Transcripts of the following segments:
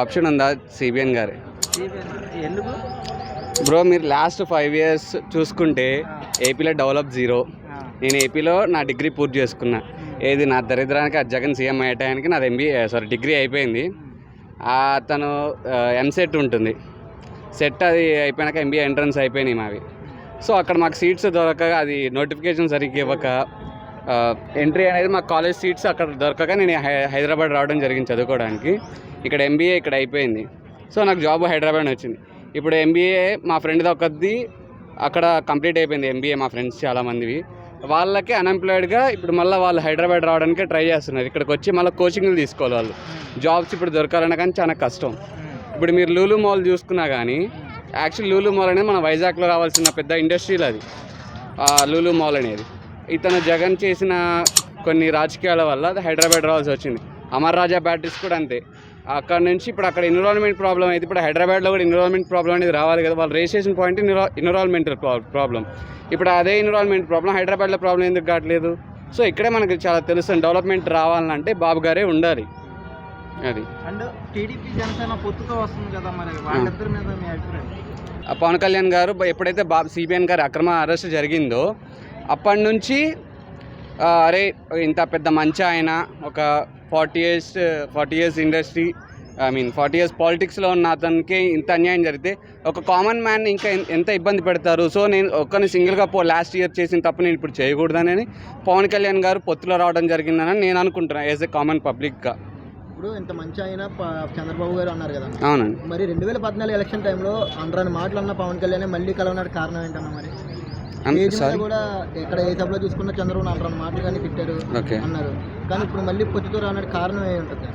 Option ఉందా CBN గారి? Bro మీరు లాస్ట్ ఫైవ్ ఇయర్స్ చూసుకుంటే ఏపీలో డెవలప్ జీరో నేను ఏపీలో నా డిగ్రీ పూర్తి చేసుకున్నా. ఏది నా దరిద్రానికి ఆ జగన్ సీఎం అయ్యే టయానికి నాది ఎంబీఏ సారీ డిగ్రీ అయిపోయింది. తను ఎంసెట్ ఉంటుంది. సెట్ అది అయిపోయినాక ఎంబీఏ ఎంట్రన్స్ అయిపోయినాయి మావి. సో అక్కడ మాకు సీట్స్ దొరకక అది నోటిఫికేషన్ సరిగ్గా ఇవ్వక ఎంట్రీ అనేది మా కాలేజ్ సీట్స్ అక్కడ దొరకక నేను హై- హైదరాబాద్ రావడం జరిగింది చదువుకోవడానికి. ఇక్కడ ఎంబీఏ ఇక్కడ అయిపోయింది. సో నాకు జాబ్ హైదరాబాద్ వచ్చింది. ఇప్పుడు ఎంబీఏ మా ఫ్రెండ్ది ఒకది అక్కడ కంప్లీట్ అయిపోయింది ఎంబీఏ మా ఫ్రెండ్స్ చాలామందివి. వాళ్ళకి అన్ఎంప్లాయిడ్గా ఇప్పుడు మళ్ళీ వాళ్ళు హైదరాబాద్ రావడానికి ట్రై చేస్తున్నారు. ఇక్కడికి వచ్చి మళ్ళీ కోచింగ్లు తీసుకోవాలి వాళ్ళు. జాబ్స్ ఇప్పుడు దొరకాలన్నా కానీ చాలా కష్టం. ఇప్పుడు మీరు లూలు మాల్ చూసుకున్నా కానీ యాక్చువల్ లూలు మాల్ అనేది మన వైజాగ్లో రావాల్సిన పెద్ద ఇండస్ట్రీలు అది. లూలు మాల్ అనేది. ఇతను జగన్ చేసిన కొన్ని రాజకీయాల వల్ల అది హైదరాబాద్ రావాల్సి వచ్చింది. అమర్ రాజా బ్యాటరీస్ కూడా అంతే. అక్కడ నుంచి ఇప్పుడు అక్కడ ఎన్విరాన్మెంట్ ప్రాబ్లం అయితే ఇప్పుడు హైదరాబాద్లో కూడా ఎన్విరాన్మెంట్ ప్రాబ్లం అనేది రావాలి కదా. వాళ్ళు రేస్ చేసిన పాయింట్ ఎన్విరాన్మెంటల్ ప్రాబ్లం ఇప్పుడు అదే ఎన్విరాన్మెంట్ ప్రాబ్లం హైదరాబాద్లో ప్రాబ్లం ఎందుకు కావట్లేదు? సో ఇక్కడే మనకి చాలా తెలుస్తుంది డెవలప్మెంట్ రావాలంటే బాబు గారే ఉండాలి. అది. అండ్ టీడీపీ జనసేన పొత్తుతో వస్తుంది కదా మరి. వాళ్ళిద్దరి మీద మీ అభిప్రాయం? పవన్ కళ్యాణ్ గారు ఎప్పుడైతే బాబు సిబిఎన్ గారి అక్రమ అరెస్ట్ జరిగిందో అప్పటి నుంచి అరే ఇంత పెద్ద మంచి ఆయన ఒక forty years forty years industry I mean forty years పాలిటిక్స్లో ఉన్న అతనికి ఇంత అన్యాయం జరిగితే ఒక కామన్ మ్యాన్ ఇంకా ఎంత ఇబ్బంది పెడతారు? సో నేను ఒక్కరిని సింగిల్గా పో లాస్ట్ ఇయర్ చేసిన తప్పు నేను ఇప్పుడు చేయకూడదని పవన్ కళ్యాణ్ గారు పొత్తులో రావడం జరిగిందని నేను అనుకుంటున్నాను యాజ్ ఎ కామన్ పబ్లిక్గా. ఇప్పుడు ఇంత మంచి ఆయన ప- చంద్రబాబు గారు అన్నారు కదా. అవునండి. మరి రెండు వేల పద్నాలుగు ఎలక్షన్ టైంలో అందరని మాటలు అన్న పవన్ కళ్యాణ్ మళ్ళీ కలవడానికి కారణం ఏంటన్నా మరి? అన్- స్టేజ్ మీద సారీ. కూడా ఎక్కడ ఏ సభలో చూసుకున్న చంద్రబాబు అందరని మాటలు కానీ తిట్టారు ఓకే. అన్నారు. కానీ ఇప్పుడు మళ్ళీ పొత్తుతో రావడానికి కారణం ఏ ఉంటుంది?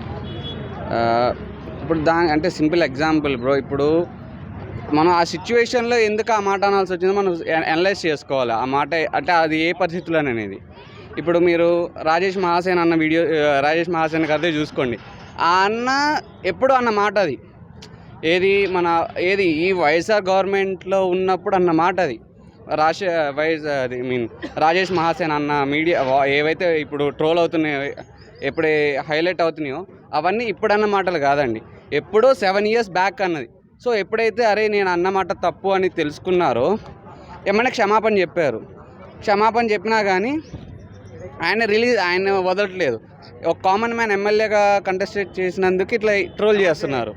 ఆ, ఇప్పుడు దాని అంటే సింపుల్ ఎగ్జాంపుల్ బ్రో ఇప్పుడు మనం ఆ సిచ్యువేషన్లో ఎందుకు ఆ మాట అనాల్సి వచ్చిందో మనం అనలైజ్ చేసుకోవాలి. ఆ మాట అంటే అది ఏ పరిస్థితుల్లో అనేది. ఇప్పుడు మీరు రాజేష్ మహాసేన్ అన్న వీడియో రాజేష్ మహాసేన్ గారిదే చూసుకోండి. ఆ అన్న ఎప్పుడు అన్న మాట అది? ఏది మన ఏది ఈ వైఎస్ఆర్ గవర్నమెంట్లో ఉన్నప్పుడు అన్న మాట అది? రాజ వైజ్ అది మీన్ రాజేష్ మహాసేన్ అన్న మీడియా వా- ఏవైతే ఇప్పుడు ట్రోల్ అవుతున్నాయో ఎప్పుడు హైలైట్ అవుతున్నాయో అవన్నీ ఇప్పుడన్న మాటలు కాదండి. ఎప్పుడో సెవెన్ ఇయర్స్ బ్యాక్ అన్నది. సో ఎప్పుడైతే అరే నేను అన్న మాట తప్పు అని తెలుసుకున్నారో ఏమైనా క్షమాపణ చెప్పారు? క్షమాపణ చెప్పినా కానీ ఆయన రిలీజ్ ఆయన వదలట్లేదు. ఒక కామన్ మ్యాన్ ఎమ్మెల్యేగా కంటెస్టేట్ చేసినందుకు ఇట్లా ట్రోల్ చేస్తున్నారు.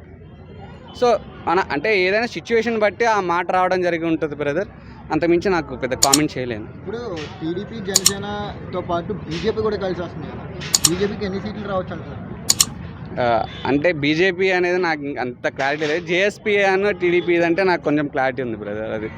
సో మన అంటే ఏదైనా సిచ్యువేషన్ బట్టి ఆ మాట రావడం జరిగి ఉంటుంది బ్రదర్. అంతమించి నాకు పెద్ద కామెంట్ చేయలేను. ఇప్పుడు టీడీపీ జనసేనతో పాటు బీజేపీ కూడా కలిసి వస్తుంది కదా బీజేపీకి ఎన్ని సీట్లు రావచ్చు అంటారు? అంటే బీజేపీ అనేది నాకు అంత క్లారిటీ లేదు. జేఎస్పీ అన్న టీడీపీ అంటే నాకు కొంచెం క్లారిటీ ఉంది బ్రదర్ అది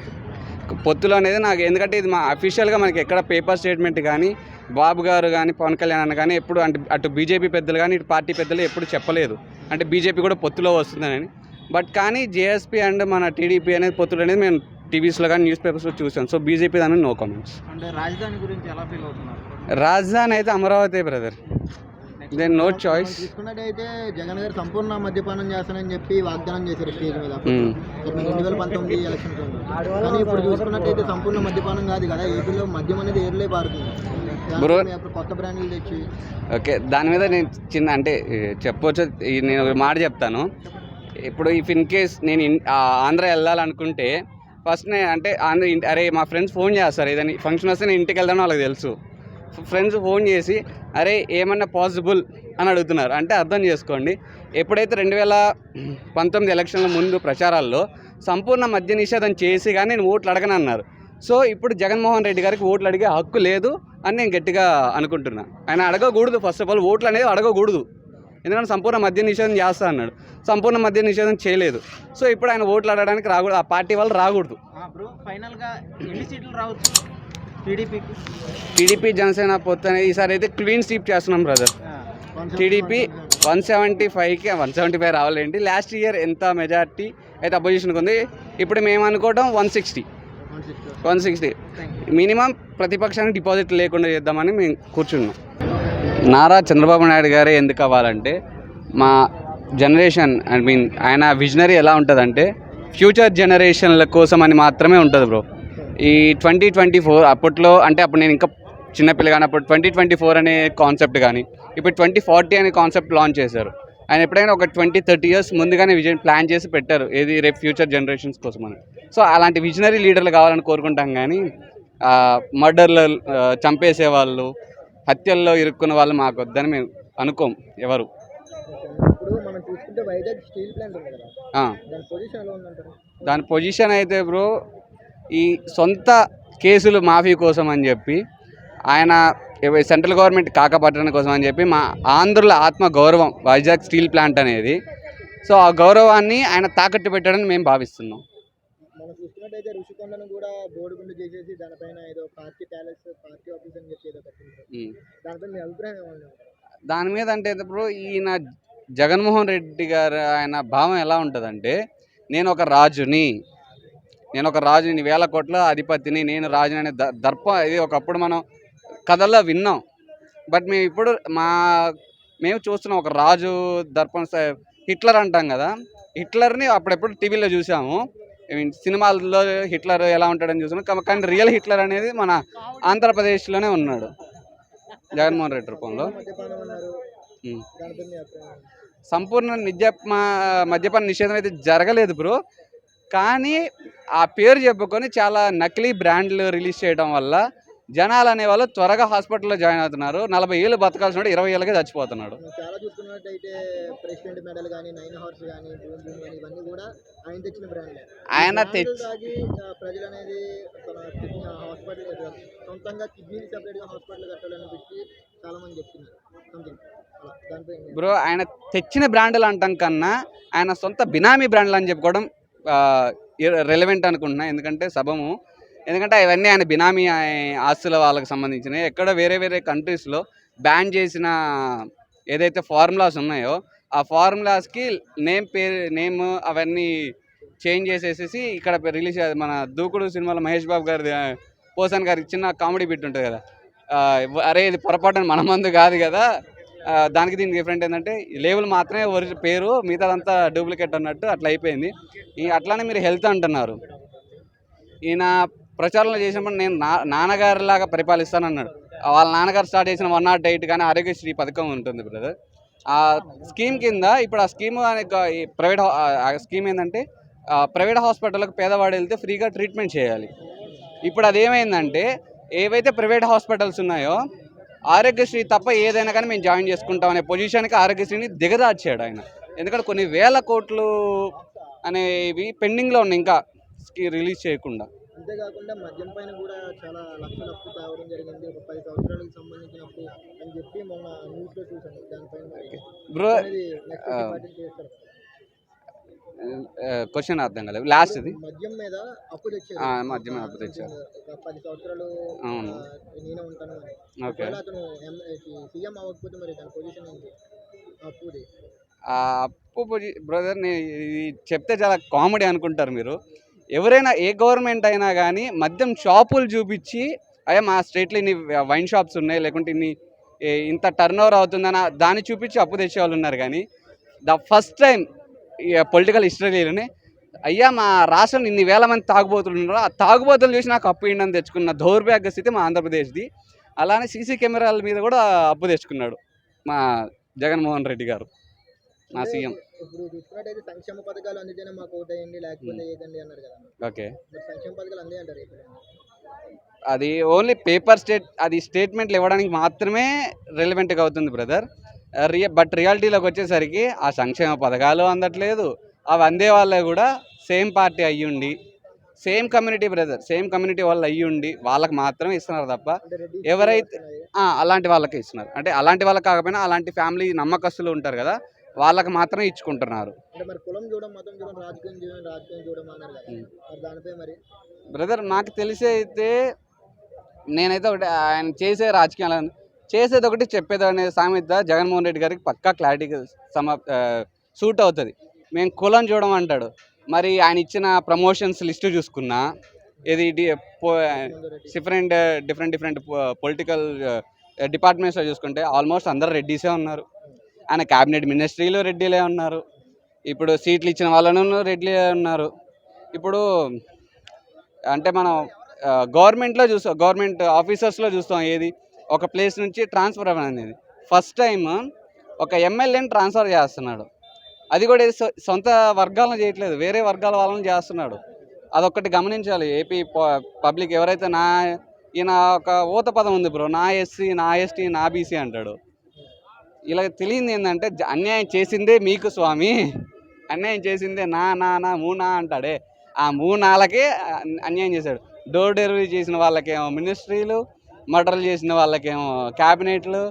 పొత్తులు అనేది నాకు ఎందుకంటే ఇది మా అఫీషియల్గా మనకి ఎక్కడ పేపర్ స్టేట్మెంట్ కానీ బాబు గారు కానీ పవన్ కళ్యాణ్ అన్న కానీ ఎప్పుడు అంటే అటు బీజేపీ పెద్దలు కానీ ఇటు పార్టీ పెద్దలు ఎప్పుడు చెప్పలేదు. అంటే బీజేపీ కూడా పొత్తులో వస్తుందని. బట్ కానీ జేఎస్పీ అండ్ మన టీడీపీ అనేది పొత్తులు అనేది మేము టీవీస్లో కానీ న్యూస్ పేపర్స్లో చూసాం సో బీజేపీ దాని నో కామెంట్స్. అంటే రాజధాని గురించి ఎలా ఫీల్ అవుతున్నారు? రాజధాని అయితే Amaravati brother. Then no choice చూసుకున్నట్టయితే జగన్ గారు సంపూర్ణ మద్యపానం చేస్తానని చెప్పి వాగ్దానం చేశారు స్టేజ్ మీద. మ్మ్. రెండు వేల పంతొమ్మిది ఎలక్షన్ కానీ ఇప్పుడు చూసుకున్నట్టయితే సంపూర్ణ మద్యపానం కాదు కదా ఏపీలో మద్యం అనేది ఏర్లే పారుతుంది. కొత్త బ్రాండ్లు తెచ్చి. ఓకే దాని మీద నేను చిన్న అంటే ఈ నేను ఒక మాట చెప్తాను. ఇప్పుడు ఇఫ్ ఇన్ కేస్ నేను ఆంధ్ర వెళ్ళాలనుకుంటే ఫస్ట్ నేను అంటే ఆంధ్ర ఇంటి- అరే మా ఫ్రెండ్స్ ఫోన్ చేస్తారు. ఏదైనా ఫంక్షన్ వస్తే నేను ఇంటికి వెళ్తానో వాళ్ళకి తెలుసు. ఫ్రెండ్స్ ఫోన్ చేసి అరే ఏమన్నా పాసిబుల్ అని అడుగుతున్నారు. అంటే అర్థం చేసుకోండి. ఎప్పుడైతే రెండు వేల పంతొమ్మిది ఎలక్షన్ల ముందు ప్రచారాల్లో సంపూర్ణ మద్య నిషేధం చేసి కానీ నేను ఓట్లు అడగనన్నారు సో ఇప్పుడు జగన్మోహన్ రెడ్డి గారికి ఓట్లు అడిగే హక్కు లేదు అని నేను గట్టిగా అనుకుంటున్నా. ఆయన అడగకూడదు. ఫస్ట్ ఆఫ్ ఆల్ ఓట్లు అనేది అడగకూడదు. ఎందుకంటే సంపూర్ణ మద్య నిషేధం చేస్తా అన్నాడు. సంపూర్ణ మద్య నిషేధం చేయలేదు. సో ఇప్పుడు ఆయన ఓట్లు అడగడానికి రాకూడదు. ఆ పార్టీ వాళ్ళు రాకూడదు. టీడీపీ జనసేన పొత్తు అనేది ఈసారి అయితే క్లీన్ స్వీప్ చేస్తున్నాం బ్రదర్ టీడీపీ వన్ సెవెంటీ ఫైవ్కి వన్ సెవెంటీ ఫైవ్ రావాలేంటి. లాస్ట్ ఇయర్ ఎంత మెజార్టీ అయితే అపోజిషన్కి ఉంది. ఇప్పుడు మేము అనుకోవడం one sixty. One sixty. Minimum ప్రతిపక్షానికి డిపాజిట్ లేకుండా చేద్దామని మేము కూర్చున్నాం. నారా చంద్రబాబు నాయుడు గారే ఎందుకు అవ్వాలంటే మా జనరేషన్ ఐ మీన్ ఆయన విజనరీ ఎలా ఉంటుందంటే ఫ్యూచర్ జనరేషన్ల కోసం అని మాత్రమే ఉంటుంది బ్రో. ఈ ట్వంటీ ట్వంటీ ఫోర్ అప్పట్లో అంటే అప్పుడు నేను ఇంకా చిన్నపిల్ల కానీ అప్పుడు ట్వంటీ ట్వంటీ ఫోర్ అనే కాన్సెప్ట్ కానీ ఇప్పుడు ట్వంటీ ఫార్టీ అనే కాన్సెప్ట్ లాంచ్ చేశారు. ఆయన ఎప్పుడైనా ఒక ట్వంటీ థర్టీ ఇయర్స్ ముందుగానే విజన్ ప్లాన్ చేసి పెట్టారు ఏది రేపు ఫ్యూచర్ జనరేషన్స్ కోసం అని. సో అలాంటి విజనరీ లీడర్లు కావాలని కోరుకుంటాం కానీ మర్డర్లు చంపేసే వాళ్ళు హత్యల్లో ఇరుక్కున్న వాళ్ళు మాకు వద్దని మేము అనుకోం ఎవరు. దాని పొజిషన్ అయితే బ్రో ఈ సొంత కేసులు మాఫీ కోసం అని చెప్పి ఆయన సెంట్రల్ గవర్నమెంట్ కాకపట్టడం కోసం అని చెప్పి మా ఆంధ్రుల ఆత్మ గౌరవం వైజాగ్ స్టీల్ ప్లాంట్ అనేది. సో ఆ గౌరవాన్ని ఆయన తాకట్టు పెట్టాడని మేము భావిస్తున్నాం. చూసుకున్నట్టయితే ఋషికొండను కూడా బోడిగుండు చేసేసి దానిపైన ఏదో పార్టీ ప్యాలెస్ పార్టీ ఆఫీస్ అని చెప్పి ఏదో. దానిపై మీ అభిప్రాయం ఏమన్నా దాని మీద అంటే ఇప్పుడు ఈయన జగన్మోహన్ రెడ్డి గారు ఆయన భావం ఎలా ఉంటుందంటే నేను ఒక రాజుని నేను ఒక రాజుని వేల కోట్ల అధిపతిని నేను రాజుని అనే దర్పం ఇది ఒకప్పుడు మనం కథల్లో విన్నాం. బట్ మేము ఇప్పుడు మా మేము చూస్తున్నాం ఒక రాజు దర్పం స- హిట్లర్ అంటాం కదా హిట్లర్ని అప్పుడెప్పుడు టీవీలో చూసాము. సినిమాల్లో హిట్లర్ ఎలా ఉంటాడని చూసాము కానీ రియల్ హిట్లర్ అనేది మన ఆంధ్రప్రదేశ్లోనే ఉన్నాడు. జగన్మోహన్ రెడ్డి రూపంలో. సంపూర్ణ నిజ మద్యపాన నిషేధం అయితే జరగలేదు బ్రో. కానీ ఆ పేరు చెప్పుకొని చాలా నకిలీ బ్రాండ్లు రిలీజ్ చేయడం వల్ల జనాలు అనేవాళ్ళు త్వరగా హాస్పిటల్లో జాయిన్ అవుతున్నారు. నలభై ఏళ్ళు బతకాల్సిన ఇరవై ఏళ్ళకే చచ్చిపోతున్నాడు. మనం చాలా చూసుకున్నట్టయితే ప్రెసిడెంట్ మెడల్ కానీ నైన్ హార్స్ కానీ భూమి భూమి కానీ ఇవన్నీ కూడా ఆయన తెచ్చిన బ్రాండ్ ఆయన తెచ్చి తాగి ఆ, ప్రజలు అనేది తన కిడ్నీ హాస్పిటల్ సొంతంగా కిడ్నీ సపరేట్గా హాస్పిటల్ కట్టాలని పెట్టి చాలా మంది చెప్తున్నారు. సంథింగ్ అలా దానిపై మీ- బ్రో ఆయన తెచ్చిన బ్రాండ్లు అంటాం కన్నా ఆయన సొంత బినామీ బ్రాండ్లు అని చెప్పుకోవడం రెలవెంట్ అనుకుంటున్నా. ఎందుకంటే సభము ఎందుకంటే అవన్నీ ఆయన బినామీ ఆస్తుల వాళ్ళకి సంబంధించినవి. ఎక్కడ వేరే వేరే కంట్రీస్లో బ్యాన్ చేసిన ఏదైతే ఫార్ములాస్ ఉన్నాయో ఆ ఫార్ములాస్కి నేమ్ పేరు నేమ్ అవన్నీ చేంజ్ చేసేసేసి ఇక్కడ రిలీజ్ మన దూకుడు సినిమాలో మహేష్ బాబు గారి పోసన్ గారికి చిన్న కామెడీ బిట్ ఉంటుంది కదా. అరే ఇది పొరపాటున మన మందు కాదు కదా. దానికి దీనికి డిఫరెంట్ ఏంటంటే లేబుల్ మాత్రమే ఒరిజినల్ పేరు మిగతాదంతా డూప్లికేట్ అన్నట్టు అట్లా అయిపోయింది. అట్లానే మీరు హెల్త్ అంటున్నారు. ఈయన ప్రచారంలో చేసినప్పుడు నేను నా నాన్నగారిలాగా పరిపాలిస్తానన్నాడు. వాళ్ళ నాన్నగారు స్టార్ట్ చేసిన వన్ నాట్ ఎయిట్ కానీ ఆరోగ్యశ్రీ పథకం ఉంటుంది బ్రదర్. ఆ స్కీమ్ కింద ఇప్పుడు ఆ స్కీమ్ అనే ప్రైవేట్ ఆ స్కీమ్ ఏంటంటే ప్రైవేట్ హాస్పిటల్కి పేదవాడు వెళ్తే ఫ్రీగా ట్రీట్మెంట్ చేయాలి. ఇప్పుడు అదేమైందంటే ఏవైతే ప్రైవేట్ హాస్పిటల్స్ ఉన్నాయో ఆరోగ్యశ్రీ తప్ప ఏదైనా కానీ మేము జాయిన్ చేసుకుంటాం అనే పొజిషన్కి ఆరోగ్యశ్రీని దిగదార్చాడు ఆయన. ఎందుకంటే కొన్ని వేల కోట్లు అనేవి పెండింగ్లో ఉన్నాయి ఇంకా రిలీజ్ చేయకుండా. అంతేకాకుండా మద్యం పైన కూడా చాలా లక్షల అప్పు తేవడం జరిగింది. ఒక పది సంవత్సరాలకు సంబంధించిన అప్పు అని చెప్పి మొన్న న్యూస్లో చూసాను దానిపైన బ్రో చేస్తారు. క్వశ్చన్ అర్థం కాలేదు. లాస్ట్ ఇది మద్యం మీద అప్పు తెచ్చారు. మద్యం మీద అప్పు తెచ్చారు. పది సంవత్సరాలు నేనే ఉంటాను ఓకే. అతను సీఎం అవ్వకపోతే మరి దాని పొజిషన్ ఏంటి? అప్పుది. అప్పు బ్రదర్ ఇది చెప్తే చాలా కామెడీ అనుకుంటారు మీరు. ఎవరైనా ఏ గవర్నమెంట్ అయినా కానీ మద్యం షాపులు చూపించి అయ్యా మా స్ట్రీట్లో ఇన్ని వైన్ షాప్స్ ఉన్నాయి లేకుంటే ఇన్ని ఇంత టర్న్ ఓవర్ అవుతుందని దాన్ని చూపించి అప్పు తెచ్చే వాళ్ళు ఉన్నారు కానీ ద ఫస్ట్ టైం పొలిటికల్ హిస్టరీలోనే అయ్యా మా రాష్ట్రంలో ఇన్ని వేల మంది తాగుబోతులు ఉన్నారు? ఆ తాగుబోతులు చూసి నాకు అప్పు ఇండని తెచ్చుకున్న దౌర్భాగ్య స్థితి మా ఆంధ్రప్రదేశ్ది. అలానే సీసీ కెమెరాల మీద కూడా అప్పు తెచ్చుకున్నాడు మా జగన్మోహన్ రెడ్డి గారు మా సీఎం. ఇప్పుడు చూసుకున్నట్టయితే సంక్షేమ పథకాలు అందితేనే మాకు ఓటేయండి లేకపోతే ఏదండి అన్నారు కదా. ఓకే. మరి సంక్షేమ పథకాలు అందే అంటారు ఇప్పుడు. అది ఓన్లీ పేపర్ స్టేట్ అది స్టేట్మెంట్లు ఇవ్వడానికి మాత్రమే రెలవెంట్గా అవుతుంది బ్రదర్. రియ బట్ రియాలిటీలోకి వచ్చేసరికి ఆ సంక్షేమ పథకాలు అందట్లేదు. అవి అందే వాళ్ళే కూడా సేమ్ పార్టీ అయ్యుండి same community brother same community వాళ్ళు అయ్యుండి వాళ్ళకి మాత్రమే ఇస్తున్నారు తప్ప ఎవరైతే- అలాంటి వాళ్ళకే ఇస్తున్నారు. అంటే అలాంటి వాళ్ళకి కాకపోయినా అలాంటి ఫ్యామిలీ నమ్మకస్తులు ఉంటారు కదా వాళ్ళకి మాత్రమే ఇచ్చుకుంటున్నారు. బ్రదర్ నాకు తెలిసి అయితే నేనైతే ఒకటి ఆయన చేసే రాజకీయాలు చేసేది ఒకటి చెప్పేది అనే సామెత జగన్మోహన్ రెడ్డి గారికి పక్కా క్లారిటీగా సమ సూట్ అవుతుంది. మేము కులం చూడడం అంటాడు. మరి ఆయన ఇచ్చిన ప్రమోషన్స్ లిస్టు చూసుకున్నా ఇది డిఫరెంట్ డిఫరెంట్ డిఫరెంట్ పొలిటికల్ డిపార్ట్మెంట్స్లో చూసుకుంటే ఆల్మోస్ట్ అందరు రెడ్డిసే ఉన్నారు. ఆయన క్యాబినెట్ మినిస్ట్రీలో రెడ్డిలే ఉన్నారు. ఇప్పుడు సీట్లు ఇచ్చిన వాళ్ళను రెడ్డిలే ఉన్నారు. ఇప్పుడు అంటే మనం గవర్నమెంట్లో చూస్తాం గవర్నమెంట్ ఆఫీసర్స్లో చూస్తాం ఏది? ఒక ప్లేస్ నుంచి ట్రాన్స్ఫర్ అనేది ఫస్ట్ టైం ఒక ఎమ్మెల్యేని ట్రాన్స్ఫర్ చేస్తున్నాడు. అది కూడా సొ- సొంత వర్గాలను చేయట్లేదు. వేరే వర్గాల వాళ్ళని చేస్తున్నాడు. అదొక్కటి గమనించాలి. ఏపీ పబ్లిక్ ఎవరైతే నా ఈయన ఒక ఊత పదం ఉంది బ్రో. నా ఎస్సీ నా ఎస్టీ నా బీసీ అంటాడు. ఇలా తెలియంది ఏంటంటే అన్యాయం చేసిందే మీకు స్వామి. అన్యాయం చేసిందే నా నా నా మూనా అంటాడే. ఆ మూనాలకే అన్యాయం చేశాడు. డోర్ డెలివరీ చేసిన వాళ్ళకేమో మినిస్ట్రీలు మర్డర్లు చేసిన వాళ్ళకేమో క్యాబినెట్లు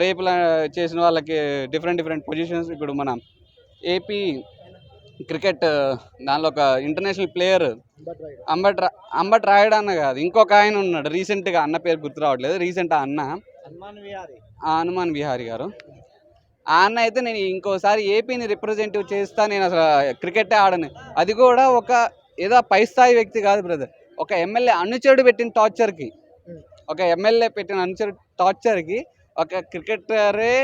రేపుల చేసిన వాళ్ళకి డిఫరెంట్ డిఫరెంట్ పొజిషన్స్. ఇప్పుడు మన ఏపీ క్రికెట్ దానిలో ఒక ఇంటర్నేషనల్ ప్లేయర్ అంబట్ అంబట్ రాయడు అన్న కాదు ఇంకొక ఆయన ఉన్నాడు. రీసెంట్గా అన్న పేరు గుర్తు రావట్లేదు. రీసెంట్ ఆ అన్న హనుమాన్ విహారీ. గారు. ఆ అన్న అయితే నేను ఇంకోసారి ఏపీని రిప్రజెంటివ్ చేస్తా నేను అసలు క్రికెటే ఆడను. అది కూడా ఒక ఏదో పై స్థాయి వ్యక్తి కాదు బ్రదర్ ఒక ఎమ్మెల్యే అనుచరుడు పెట్టిన టార్చర్కి ఒక ఎమ్మెల్యే పెట్టిన అనుచరుడు టార్చర్కి ఒక క్రికెటరే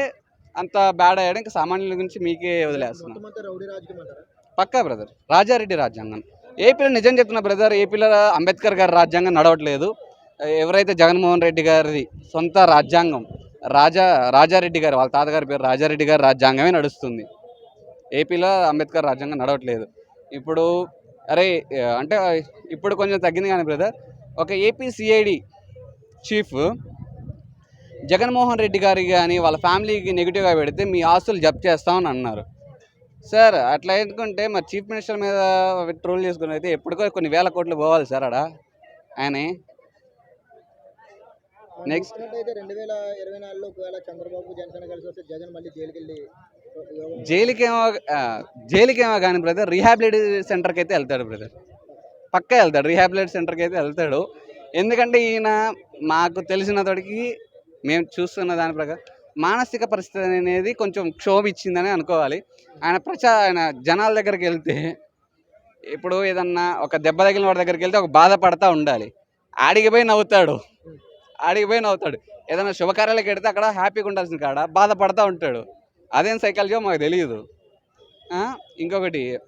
అంత బ్యాడ్ అయ్యాడు. ఇంకా సామాన్యుల గురించి మీకే వదిలేస్తున్నాను. పక్కా బ్రదర్ రాజారెడ్డి రాజ్యాంగం. ఏపీలో నిజం చెప్తున్నా బ్రదర్ ఏపీలో అంబేద్కర్ గారి రాజ్యాంగం నడవట్లేదు. ఎవరైతే జగన్మోహన్ రెడ్డి గారిది సొంత రాజ్యాంగం రాజా రాజారెడ్డి గారు వాళ్ళ తాతగారి పేరు రాజారెడ్డి గారి రాజ్యాంగమే నడుస్తుంది. ఏపీలో అంబేద్కర్ రాజ్యాంగం నడవట్లేదు. ఇప్పుడు అరే అంటే ఇప్పుడు కొంచెం తగ్గింది కానీ బ్రదర్ ఒక AP CID chief Jaganmohan Reddy గారికి కానీ వాళ్ళ ఫ్యామిలీకి నెగిటివ్గా పెడితే మీ ఆస్తులు జప్తు చేస్తామని అన్నారు. సార్ అట్లా ఎందుకుంటే మరి చీఫ్ మినిస్టర్ మీద ట్రోల్ చేసుకుని అయితే ఎప్పటికో కొన్ని వేల కోట్లు పోవాలి సార్ అడా ఆయన అయితే రెండు వేల ఇరవై నాలుగులో ఒకవేళ చంద్రబాబు జనసేన కలిసి వస్తే జగన్ మళ్ళీ జైలుకి వెళ్ళి జైలుకేమో జైలుకేమో కానీ బ్రదర్ రీహాబిలిటేషన్ సెంటర్కి అయితే వెళ్తాడు బ్రదర్ పక్కా వెళ్తాడు రీహాబిలిటేషన్ సెంటర్కి అయితే వెళ్తాడు. ఎందుకంటే ఈయన మాకు తెలిసిన తోటికి మేము చూస్తున్న దాని ప్రకారం మానసిక పరిస్థితి అనేది కొంచెం క్షోభిచ్చిందని అనుకోవాలి. ఆయన ప్రచా ఆయన జనాల దగ్గరికి వెళ్తే ఇప్పుడు ఏదన్నా ఒక దెబ్బ తగిలిన వాడి దగ్గరికి వెళ్తే ఒక బాధపడతా ఉండాలి. ఆడికి పోయి నవ్వుతాడు. ఆడికి నవ్వుతాడు. ఏదైనా శుభకార్యాలకు వెడితే అక్కడ హ్యాపీగా ఉండాల్సిన కాడ బాధపడతా ఉంటాడు. అదేం సైకాలజీ మాకు తెలియదు ఇంకొకటి.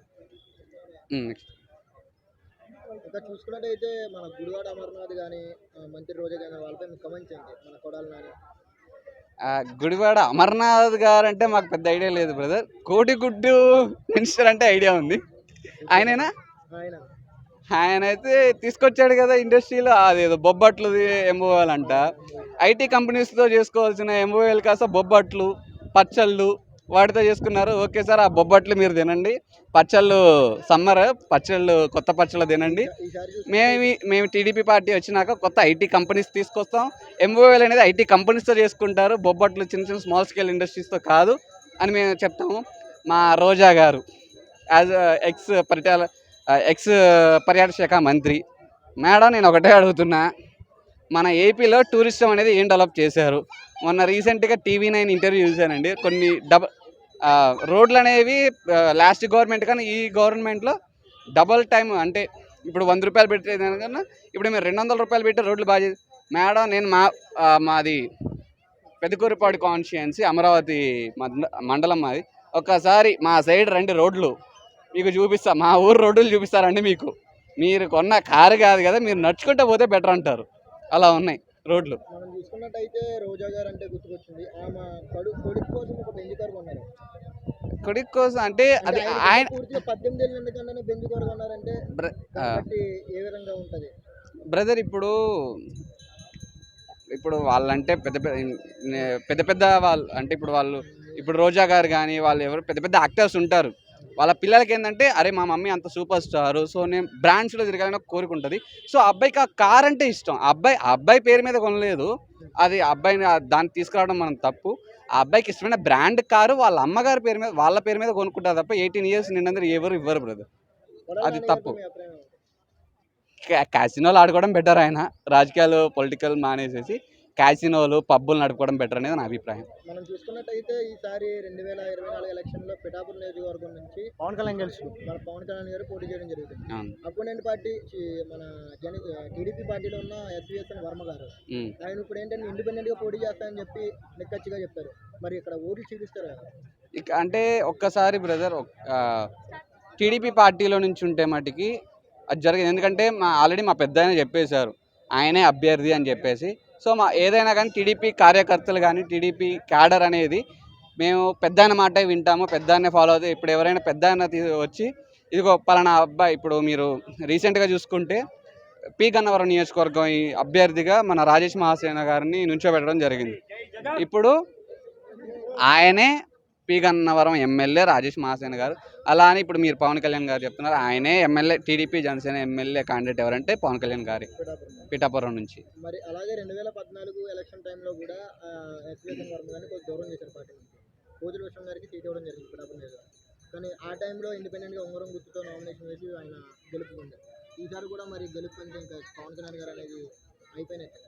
ఇంకా చూసుకున్నట్టయితే మన గుడివాడ అమర్నాథ్ కానీ మంత్రి రోజా కానీ వాళ్ళపై మీకు కమెంట్ చేయండి. మన కొడాలి నాని. ఆ, గుడివాడ అమర్నాథ్ గారు అంటే మాకు పెద్ద ఐడియా లేదు బ్రదర్ కోటిగుడ్డు మినిస్టర్ అంటే ఐడియా ఉంది. ఆయనేనా? ఆయన. ఆయన అయితే తీసుకొచ్చాడు కదా ఇండస్ట్రీలో అదేదో బొబ్బట్లుది ఎంబోఎల్ అంట. ఐటీ కంపెనీస్తో చేసుకోవాల్సిన ఎంబోఎల్ కాస్త బొబ్బట్లు పచ్చళ్ళు వాటితో చేసుకున్నారు. ఓకే సార్ ఆ బొబ్బట్లు మీరు తినండి. పచ్చళ్ళు సమ్మర్ పచ్చళ్ళు కొత్త పచ్చళ్ళు తినండి. మేము మేము టీడీపీ పార్టీ వచ్చినాక కొత్త ఐటీ కంపెనీస్ తీసుకొస్తాం. ఎంఓఎల్ అనేది ఐటీ కంపెనీస్తో చేసుకుంటారు. బొబ్బట్లు చిన్న చిన్న స్మాల్ స్కేల్ ఇండస్ట్రీస్తో కాదు అని మేము చెప్తాము. మా రోజా గారు యాజ్ ఎక్స్ పరిటాల ఎక్స్ పర్యాటక శాఖ మంత్రి. మేడం నేను ఒకటే అడుగుతున్నా. మన ఏపీలో టూరిజం అనేది ఏం డెవలప్ చేశారు? మొన్న రీసెంట్గా టీవీ నైన్ ఇంటర్వ్యూ చూశానండి. కొన్ని డబ రోడ్లు అనేవి లాస్ట్ గవర్నమెంట్ కానీ ఈ గవర్నమెంట్లో డబల్ టైం అంటే ఇప్పుడు వంద రూపాయలు పెట్టేదానికన్నా ఇప్పుడు మేము రెండు వందల రూపాయలు పెట్టి రోడ్లు బాగా మేడం నేను మా మాది పెద్దకూరిపాడు కాన్స్టిట్యున్సీ అమరావతి మండలం మాది. ఒక్కసారి మా సైడ్ రెండు రోడ్లు మీకు చూపిస్తా. మా ఊరు రోడ్లు చూపిస్తారండి మీకు. మీరు కొన్న కారు కాదు కదా మీరు నడుచుకుంటూ పోతే బెటర్ అంటారు. అలా ఉన్నాయి రోడ్లు. మనం చూసుకున్నట్టయితే రోజా గారు అంటే గుర్తుకొచ్చింది. ఆమె కడు కొడుకు కోసం ఒక బెంజ్ కారు కొన్నారు. కొడుకు కోసం అంటే అది ఆయన పద్దెనిమిది ఏళ్ళ ఎందుకన్నా బెంజ్ కారు కొన్నారంటే బ్ర- ఆ, దాన్ని బట్టి ఏ విధంగా ఉంటది? బ్రదర్ ఇప్పుడు ఇప్పుడు వాళ్ళంటే పెద్ద పెద్ద పెద్ద వాళ్ళు అంటే ఇప్పుడు వాళ్ళు ఇప్పుడు రోజా గారు కానీ వాళ్ళు ఎవరు పెద్ద పెద్ద యాక్టర్స్ ఉంటారు. వాళ్ళ పిల్లలకి ఏంటంటే అరే మా మమ్మీ అంత సూపర్ స్టార్. సో నేను బ్రాండ్స్లో తిరగాలని ఒక కోరిక ఉంటుంది. సో అబ్బాయికి ఆ కార్ అంటే ఇష్టం. అబ్బాయి అబ్బాయి పేరు మీద కొనలేదు. అది అబ్బాయిని దాన్ని తీసుకురావడం మనం తప్పు. ఆ అబ్బాయికి ఇష్టమైన బ్రాండ్ కారు వాళ్ళ అమ్మగారి పేరు మీద వాళ్ళ పేరు మీద కొనుక్కుంటారు తప్ప ఎయిటీన్ ఇయర్స్ నిండందరూ ఎవరు ఇవ్వరు బ్రదర్. అది తప్పు. క్యాసినోలు ఆడుకోవడం బెటర్ ఆయన. రాజకీయాలు పొలిటికల్ మానేసేసి క్యాసినోలు పబ్బులు నడుపుకోవడం బెటర్ అనేది నా అభిప్రాయం. మనం చూసుకున్నట్టయితే ఈసారి రెండు వేల ఇరవై నాలుగు ఎలక్షన్లో పిఠాపురం నియోజకవర్గం నుంచి పవన్ కళ్యాణ్ గెలుసు మన పవన్ కళ్యాణ్ గారు పోటీ చేయడం జరుగుతుంది. అపోనెంట్ పార్టీ మన జన టీడీపీ పార్టీలో ఉన్న ఎస్వీఎస్ వర్మ గారు. ఆయన ఇప్పుడు ఏంటంటే ఇండిపెండెంట్గా పోటీ చేస్తానని చెప్పి నిక్కచ్చిగా చెప్పారు మరి ఇక్కడ ఓట్లు చూపిస్తారా? ఇక అంటే ఒక్కసారి బ్రదర్ టీడీపీ పార్టీలో నుంచి ఉంటే మటుకి అది జరిగింది. ఎందుకంటే మా ఆల్రెడీ మా పెద్ద ఆయన చెప్పేశారు. ఆయనే అభ్యర్థి అని చెప్పేసి సో మా ఏదైనా కానీ టీడీపీ కార్యకర్తలు కానీ టీడీపీ క్యాడర్ అనేది మేము పెద్ద మాటే వింటాము పెద్దాన్నే ఫాలో అవుతాం. ఇప్పుడు ఎవరైనా పెద్దాయన తీ- వచ్చి ఇదిగో పలానా అబ్బాయి ఇప్పుడు మీరు రీసెంట్గా చూసుకుంటే పి. గన్నవరం నియోజకవర్గం ఈ అభ్యర్థిగా మన రాజేష్ మహాసేన గారిని నుంచోబెట్టడం జరిగింది. ఇప్పుడు ఆయనే పి గన్నవరం ఎమ్మెల్యే రాజేష్ మహాసేన గారు. అలా అని ఇప్పుడు మీరు పవన్ కళ్యాణ్ గారు చెప్తున్నారు. ఆయనే MLA TDP Janasena MLA candidate ఎవరంటే పవన్ కళ్యాణ్ గారి. పిఠాపురం. నుంచి. మరి అలాగే రెండు వేల పద్నాలుగు ఎలక్షన్ టైంలో కూడా దూరం చేశారు పార్టీ నుంచి. కోతుల విశ్వం గారికి సీట్ ఇవ్వడం జరిగింది పిఠాపురం నియోజకవర్గం కానీ ఆ టైంలో ఇండిపెండెంట్గా ఉంగరం గుర్తుతో నామినేషన్ వేసి ఆయన గెలుపు పొందారు. ఈసారి కూడా మరి గెలుపు అంటే ఇంకా పవన్ కళ్యాణ్ గారు అనేది అయిపోయినట్టు.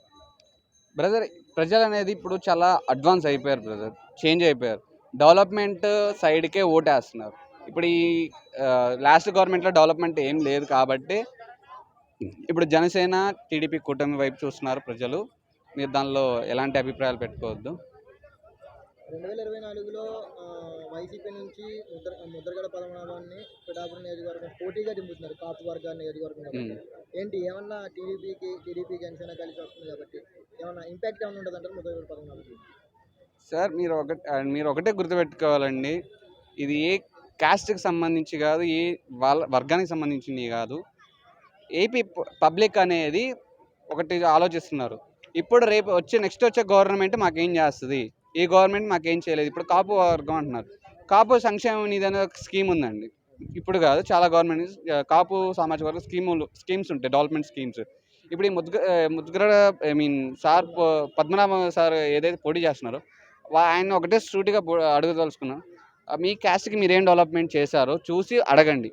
బ్రదర్ ప్రజలు అనేది ఇప్పుడు చాలా అడ్వాన్స్ అయిపోయారు బ్రదర్ చేంజ్ అయిపోయారు. డెవలప్మెంట్ సైడ్కే ఓటేస్తున్నారు. ఇప్పుడు ఈ లాస్ట్ గవర్నమెంట్లో డెవలప్మెంట్ ఏం లేదు కాబట్టి ఇప్పుడు జనసేన టీడీపీ కూటమి వైపు చూస్తున్నారు ప్రజలు. మీరు దానిలో ఎలాంటి అభిప్రాయాలు పెట్టుకోవద్దు. రెండు వేల ఇరవై నాలుగులో వైసీపీ నుంచి ముద్ర ముద్రగడ పద్మనాభాన్ని పిఠాపురం నియోజకవర్గం పోటీగా దింపుతున్నారు. కాపు వర్గ నియోజకవర్గం. ఏంటి ఏమన్నా టీడీపీకి టీడీపీ జనసేన కలిసి వస్తుంది కాబట్టి ఏమన్నా ఇంపాక్ట్ ఏమన్నా ఉంటుంది అంటారు ముద్రగడ పద్మనాభానికి సార్ మీరు ఒక మీరు ఒకటే గుర్తుపెట్టుకోవాలండి. ఇది ఏ కాస్ట్కి సంబంధించి కాదు ఏ వాళ్ళ వర్గానికి సంబంధించింది కాదు. ఏపీ పబ్లిక్ అనేది ఒకటి ఆలోచిస్తున్నారు. ఇప్పుడు రేపు వచ్చే నెక్స్ట్ వచ్చే గవర్నమెంట్ మాకేం చేస్తుంది? ఈ గవర్నమెంట్ మాకేం చేయలేదు. ఇప్పుడు కాపు వర్గం అంటున్నారు. కాపు సంక్షేమ నిధి అనే ఒక స్కీమ్ ఉందండి. ఇప్పుడు కాదు చాలా గవర్నమెంట్ కాపు సామాజిక వర్గ స్కీములు స్కీమ్స్ ఉంటాయి డెవలప్మెంట్ స్కీమ్స్. ఇప్పుడు ఈ ముద్గ ముద్గర I mean sir Padmanabha sir ఏదైతే పోటీ చేస్తున్నారో ఆయన ఒకటే సూటిగా అడగదలుచుకున్నాను మీ క్యాస్ట్కి మీరేం డెవలప్మెంట్ చేశారో చూసి అడగండి.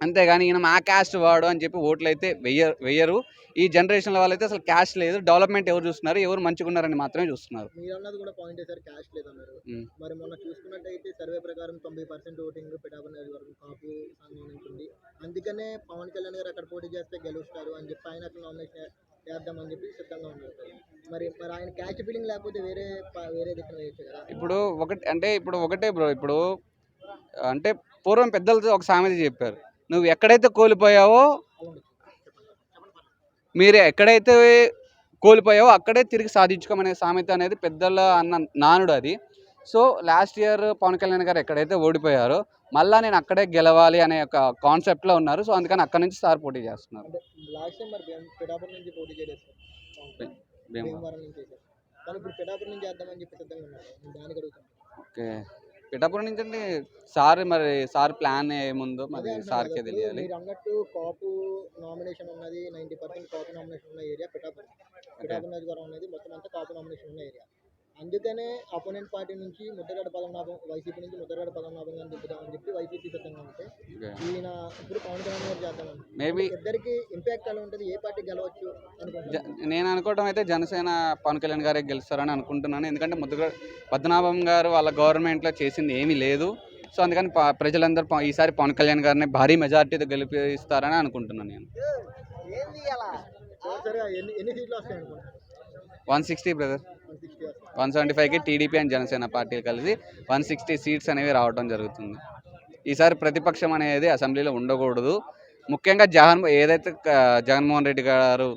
అంతేగాని ఈయన మా క్యాస్ట్ వాడు అని చెప్పి ఓట్లు అయితే వెయ్య వెయ్యరు. ఈ జనరేషన్లో వాళ్ళైతే అసలు క్యాస్ట్ లేదు. డెవలప్మెంట్ ఎవరు చూస్తున్నారు? ఎవరు మంచిగా ఉన్నారని మాత్రమే చూస్తున్నారు. మీరు అన్నది కూడా పాయింట్ క్యాష్ లేదన్నారు. మరి మొన్న చూసుకున్నట్టయితే సర్వే ప్రకారం తొంభై పర్సెంట్ ఓటింగ్ పిఠాపురం నియోజకవర్గం కాపు అందుకనే పవన్ కళ్యాణ్ గారు అక్కడ పోటీ చేస్తే గెలుస్తారు అని చెప్పి ఆయన నామినేషన్ వేద్దామని చెప్పి సిద్ధంగా ఉన్నారు మరి మరి ఆయన క్యాష్ ఫీలింగ్ లేకపోతే వేరే వేరే దిక్కున వేయచ్చు కదా? ఇప్పుడు ఒకటి అంటే ఇప్పుడు ఒకటే బ్రో ఇప్పుడు అంటే పూర్వం పెద్దలతో ఒక సామెత చెప్పారు. నువ్వు ఎక్కడైతే కోల్పోయావో మీరు ఎక్కడైతే కోల్పోయావో అక్కడే తిరిగి సాధించుకోమనే సామెత అనేది పెద్దల అన్న నానుడు అది. So last year Pawan Kalyan గారు ఎక్కడైతే ఓడిపోయారో మళ్ళా నేను అక్కడే గెలవాలి అనే ఒక కాన్సెప్ట్లో ఉన్నారు. సో అందుకని అక్కడ నుంచి సార్ పోటీ చేస్తున్నారు. ఓకే. పిఠాపురం నుంచి అంటే సార్ మరి సార్ ప్లాన్ ఏముందో మరి సార్కే తెలియాలి. అన్నట్టు కాపు నామినేషన్ ఉన్నది నైంటీ పర్సెంట్ కాపు నామినేషన్ ఉన్న ఏరియా పిఠాపురం. పిఠాపురం నియోజకవర్గం అనేది మొత్తం అంతా కాపు నామినేషన్ ఉన్న ఏరియా అందుకనే అపోనెంట్ పార్టీ నుంచి ముద్రగడ పదనాభం వైసీపీ నుంచి ముద్రగడ పదనాభం గారిని దింపుదామని చెప్పి వైసీపీ సిద్ధంగా ఉంటే ఈయన ఇప్పుడు పవన్ కళ్యాణ్ గారు చేద్దామని మేబీ ఇద్దరికి ఇంపాక్ట్ ఎలా ఉంటుంది? ఏ పార్టీ గెలవచ్చు అనుకుంటున్నారు? జ- నేను అనుకోవడం అయితే జనసేన పవన్ కళ్యాణ్ గారే గెలుస్తారని అనుకుంటున్నాను. ఎందుకంటే ముద్దుగ పద్మనాభం గారు వాళ్ళ గవర్నమెంట్లో చేసింది ఏమీ లేదు. సో అందుకని ప్రజలందరూ ఈసారి పవన్ కళ్యాణ్ గారిని భారీ మెజార్టీతో గెలిపిస్తారని అనుకుంటున్నాను నేను. One sixty brother. One seventy ఫైవ్కి టీడీపీ అండ్ జనసేన పార్టీలు కలిసి వన్ సిక్స్టీ సీట్స్ అనేవి రావడం జరుగుతుంది. ఈసారి ప్రతిపక్షం అనేది అసెంబ్లీలో ఉండకూడదు. ముఖ్యంగా జగన్ ఏదైతే జగన్మోహన్ రెడ్డి గారు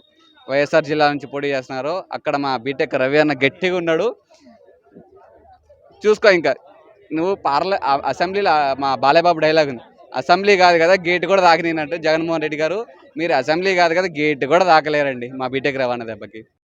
వైఎస్ఆర్ జిల్లా నుంచి పోటీ చేస్తున్నారో అక్కడ మా బీటెక్ రవి అన్న గట్టిగా ఉన్నాడు. చూసుకో ఇంకా. నువ్వు పార్ల అసెంబ్లీలో మా బాలేబాబు డైలాగ్ ఉంది. అసెంబ్లీ కాదు కదా గేట్ కూడా తాకినట్టు జగన్మోహన్ రెడ్డి గారు. మీరు అసెంబ్లీ కాదు కదా గేట్ కూడా దాకలేరండి మా బీటెక్ రవాణా దెబ్బకి.